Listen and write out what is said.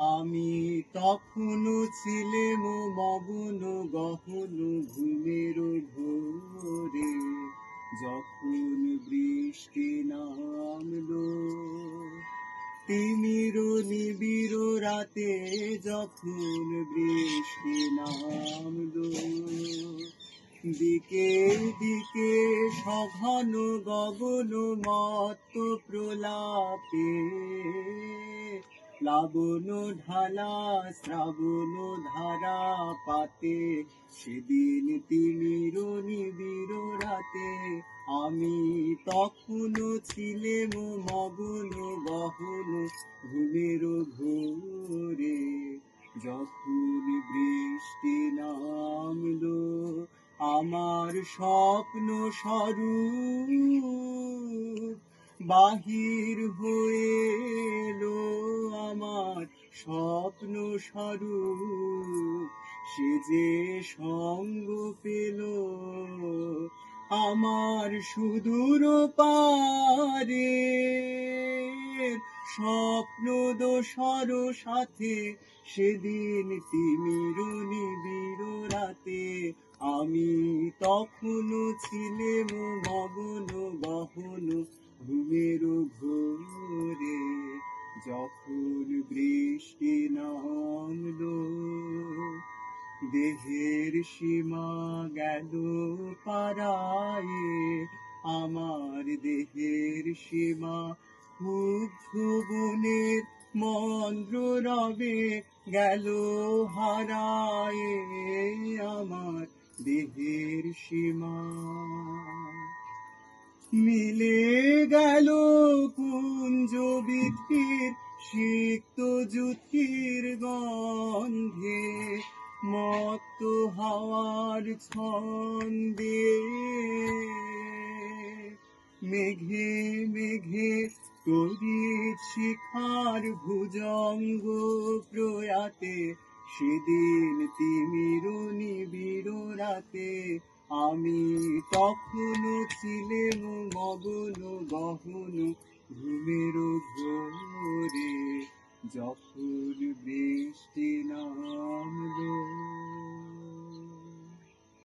আমি তখনও ছিলেম মগন গহন ঘুমের ভোরে। যখন বৃষ্টি নামলো তিমির নিবিড় রাতে যখন বৃষ্টি নামলো, দিকে দিকে সঘন গগন মত্ত প্রলাপে প্লাবন ঢালা, শ্রাবণ ধারা পাতে, সেদিন তিমির নিবিড় রাতে। আমি তখনও ছিলেম মগন গহন ঘুমের ঘোরে। যখন বৃষ্টি নামলো, আমার স্বপ্ন স্বরূপ বাহির হয়ে স্বপ্ন স্বরূপ সে যে সঙ্গ পেল আমার সুদূর পারে। স্বপ্ন দোসর সাথে সেদিন তিমির নিবিড় রাতে আমি তখনও ছিলেম মগন গহন ঘুমের ঘোরে। যখন দেহের সীমা গেল পারায়ে আমার দেহের সীমা খুব ভুবনের মন্দ্র রবে গেল হারায়ে। আমার দেহের সীমা মিলে গেল কুঞ্জ বিধির, সিক্ত জুতির গন্ধে ছন্দে মেঘে মেঘে তরিত শিখার ভুজঙ্গ প্রয়াতে। সেদিন তিমির নিবিড় রাতে আমি তখনও ছিলেম মগন গহন। ঘুমের ঘোরে যখন নামলো